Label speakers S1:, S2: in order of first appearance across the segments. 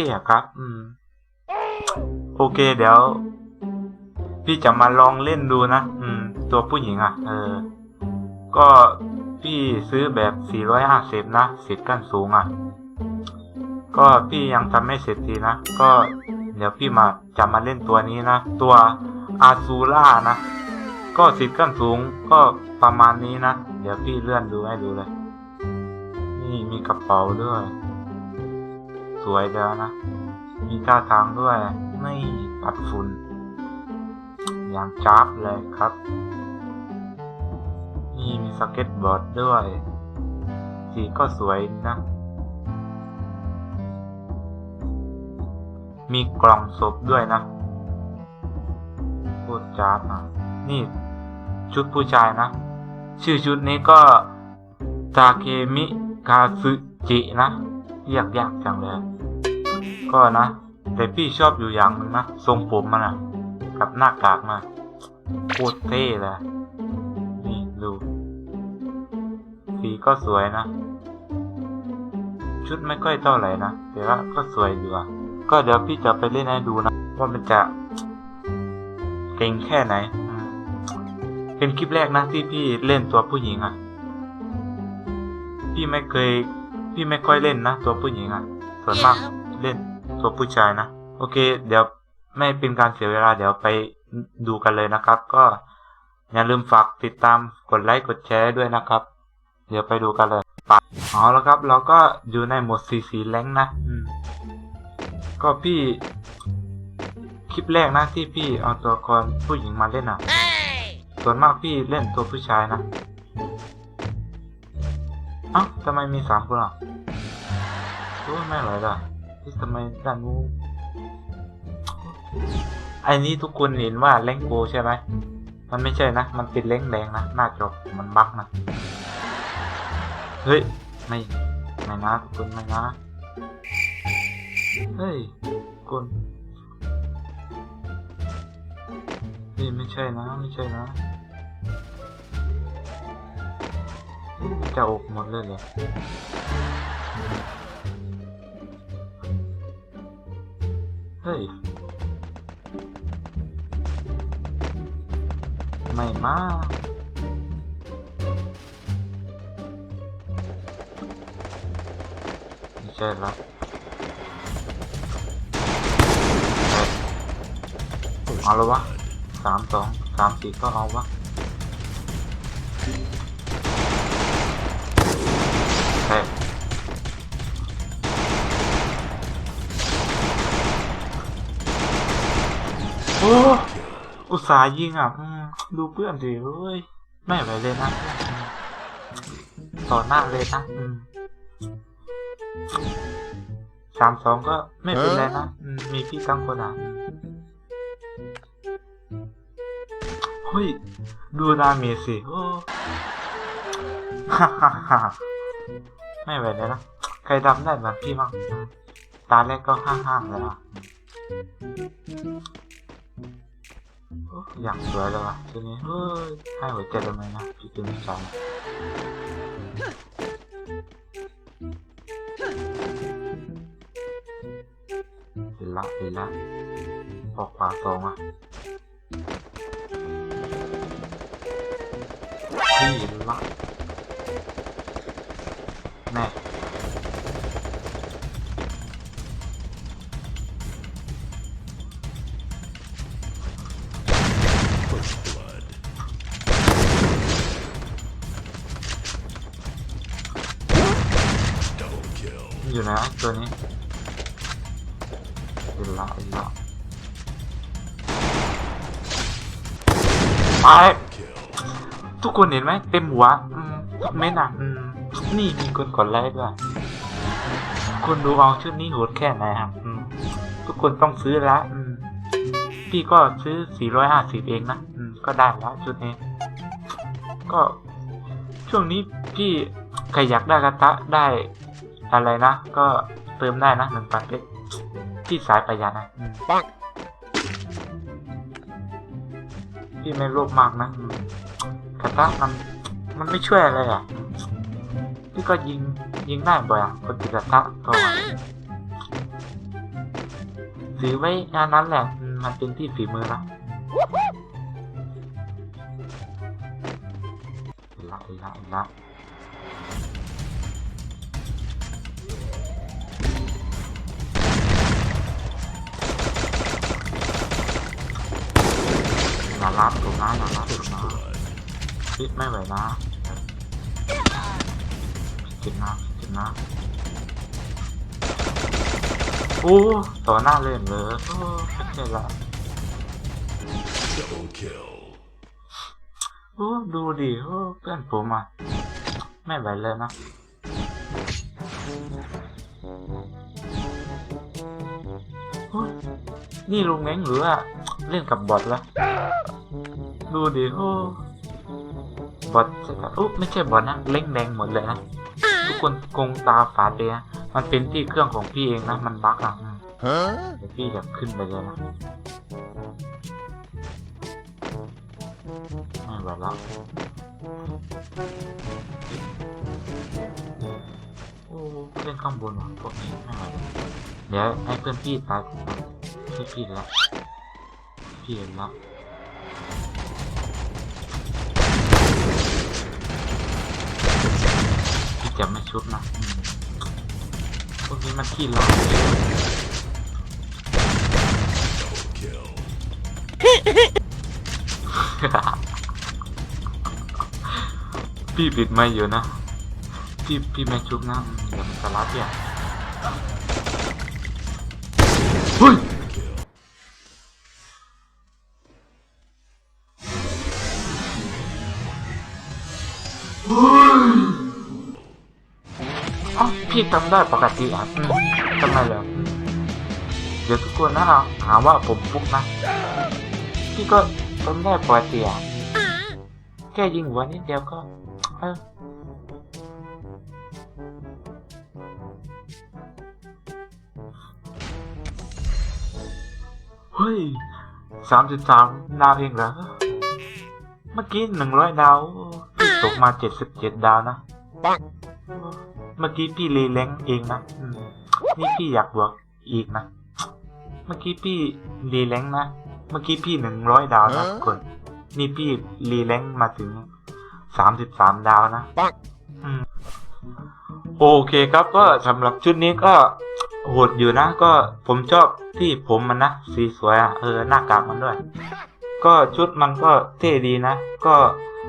S1: ตรเท่อะครับ อืม โอเค เดี๋ยว พี่จะมาลองเล่นดูนะอืม ตัวผู้หญิงอะเออ ก็พี่ซื้อแบบ 450 นะสิบกั้นสูงอะก็พี่ยังทำไม่เสร็จทีนะ ก็ เดี๋ยวพี่มาจะมาเล่นตัวนี้นะ ตัวอาซูล่านะ ก็สิบกั้นสูงก็ประมาณนี้นะ เดี๋ยวพี่เลื่อนดูให้ดูเลย นี่มีกระเป๋าด้วย สวยเดียวนะ มีท่าทางด้วย ไม่ปัดฝุ่น อย่างจ้าบเลยครับ นี่มีสเก็ตบอร์ดด้วย สีก็สวยนะ มีกล่องศพด้วยนะโคตรจ้าบอะนี่ชุดผู้ชายนะ ชื่อชุดนี้ก็ ตาเคมิคาซึจินะ เรียกยากจังเลย ก็นะ แต่พี่ชอบอยู่อย่างนึงนะ ทรงผมมันอะกับหน้ากากมาโคตรเท่เลย นี่ดู สีก็สวยนะ ชุดไม่ค่อยเท่าไหร่นะ แต่ว่าก็สวยอยู่อะก็เดี๋ยวพี่จะไปเล่นให้ดูนะ ว่ามันจะเก่งแค่ไหน เป็นคลิปแรกนะที่พี่เล่นตัวผู้หญิงอะพี่ไม่เคย พี่ไม่ค่อยเล่นนะตัวผู้หญิงอะส่วนมากเล่นตัวผู้ชายนะ โอเค เดี๋ยวไม่เป็นการเสียเวลาเดี๋ยวไปดูกันเลยนะครับ ก็อย่าลืมฝากติดตามกดไลค์กดแชร์ด้วยนะครับ เดี๋ยวไปดูกันเลยไปเอาแล้วครับ เราก็อยู่ในโหมดสีสีแรงค์นะอืมก็พี่ คลิปแรกนะที่พี่เอาตัวละครผู้หญิงมาเล่นอะส่วนมากพี่เล่นตัวผู้ชายนะ เอ้าทำไมมีสามคนอะโอ้ไม่ไหวละที่ทำไมด้านนู้นไอ้นี้ทุกคนเห็นว่าแรงโกใช่ไหม มันไม่ใช่นะ มันเป็นเล้งแดงนะ หน้าจอมันบั๊กนะ เฮ้ย ไม่ ไม่นะทุกคนไม่นะ เฮ้ยคนเฮ้ยไม่ใช่นะ ไม่ใช่นะ จะอกหมดเลยเหรอเฮ้ย ไม่มาไม่ใช่ละเฮ้ยเอาแล้ววะสามสองสามสี่ก็เอาวะ โอ้อุตส่าห์ยิงอะอืมดูเพื่อนดิเฮ้ยไม่ไหวเลยนะอืมต่อหน้าเลยนะอืมสามสองก็ไม่เป็นไรนะอืมมีพี่ตั้งคนอะอืมเฮ้ยดูดาเมจสิโอ้ฮ่าฮ่าฮ่าไม่ไหวเลยนะใครทำได้แบบพี่บ้างอืมตาแรกก็ห้างๆเลยอะโอยากสวยเลยว่ะทีนี้เฮ้ยให้หัวใจทำไมนะพี่เป็นผู้ชายเห็นละเห็นละออกขวาสองอะพี่ละแม่ อยู่นะตัวนี้เห็นละเห็นละไปทุกคนเห็นไหมเต็มหัวอืมทุกเม็ดอะอืมนี่มีคนกดไลค์ด้วยคุณดูเอาชุดนี้โหดแค่ไหนครับทุกคนต้องซื้อละพี่ก็ซื้อ 450 เองนะก็ได้แล้วชุดนี้ ก็ช่วงนี้พี่ใครอยากได้กระทะได้ อะไรนะ ก็เติมได้นะหนึ่งพันเพชรที่สายประหยัดนะอืม
S2: ปัง
S1: พี่ไม่โลภมากนะอืมกระทะมันมันไม่ช่วยอะไรอะพี่ก็ยิงยิงได้บ่อยอะคนติดกระทะก็ถือไว้งานนั้นแหละอืมมันเป็นที่ฝีมือนะเห็นละเห็นละเห็นละ รับถูกนะอย่ารับถูกนะพี่ไม่ไหวนะผิดนะผิดนะโอ้ต่อหน้าเล่นเลยโอ้ไม่ใช่ละโอ้ดูดิโอ้เพื่อนผมอะไม่ไหวเลยนะนี่ลุงแง้งหรือว่าเล่นกับบอทละ ดูดิโอ้บอทใช่ปะโอ้ไม่ใช่บอทนะ เล่งแดงหมดเลยนะ ทุกคนกงตาฝาดเลยนะมันเป็นที่เครื่องของพี่เองนะ มันบั๊กอะอืม
S2: Huh?
S1: เดี๋ยวพี่จะขึ้นไปเลยนะไม่ไหวแล้วโอ้เล่นข้างบนว่ะพวกนี้ไม่ไหวแล้วเดี๋ยวให้เพื่อนพี่ตายก่อนนะพี่พี่แล้วพี่เห็นแล้ว พี่จะไม่ชุบนะพวกนี้มันขี้ร้อนพี่ปิดไม่อยู่นะ พี่พี่ไม่ชุบนะอืมเดี๋ยวมันจะรับเนี่ย อ๋อพี่ทำได้ปกติอะทำไมเหรอเดี๋ยวทุกคนนะหาหาว่าผมฟุกนะพี่ก็ทำได้ปกติอะแค่ยิงหัวนิดเดียวก็เออเฮ้ยสามสิบสามดาวเองเหรอ เมื่อกี้หนึ่งร้อยดาวตกมาเจ็ดสิบเจ็ดดาวนะ เมื่อกี้พี่รีแรงค์เองนะอืมนี่พี่อยากบวกอีกนะ เมื่อกี้พี่รีแรงค์นะ เมื่อกี้พี่หนึ่งร้อยดาวนะทุกคน นี่พี่รีแรงค์มาถึงสามสิบสามดาวนะ
S2: ปัง
S1: อืมโอเคครับก็สำหรับชุดนี้ก็โหดอยู่นะ ก็ผมชอบที่ผมมันนะสีสวยอะเออหน้ากากมันด้วย ก็ชุดมันก็เท่ดีนะ ก็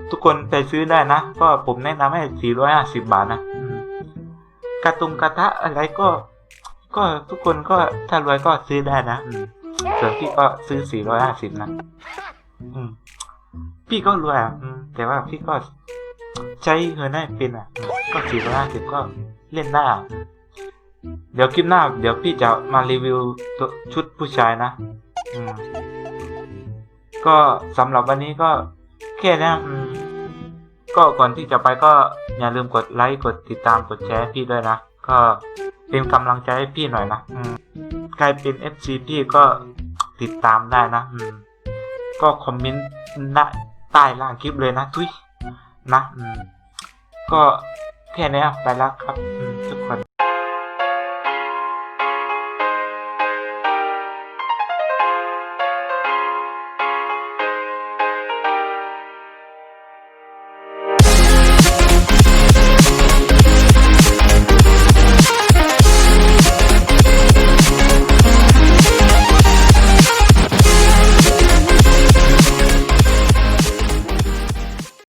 S1: ทุกคนไปซื้อได้นะ ก็ผมแนะนำให้ 450 บาทนะอืม กระตุงกระทะอะไรก็ ก็ทุกคนก็ถ้ารวยก็ซื้อได้นะอืมส่วนพี่ก็ซื้อ450นะอืมพี่ก็รวยอะอืมแต่ว่าพี่ก็ใช้เงินได้เป็นอะอืมก็450ก็เล่นได้อะอืมเดี๋ยวคลิปหน้า เดี๋ยวพี่จะมารีวิวตัวชุดผู้ชายนะอืมก็สำหรับวันนี้ก็แค่นี้อืม ก็ก่อนที่จะไปก็อย่าลืมกดไลค์กดติดตามกดแชร์พี่ด้วยนะ ก็เป็นกำลังใจให้พี่หน่อยนะอืมใครเป็น FC พี่ก็ติดตามได้นะอืมก็คอมเมนต์ณใต้ล่างคลิปเลยนะทุยนะอืมก็แค่นี้ไปแล้วครับอืม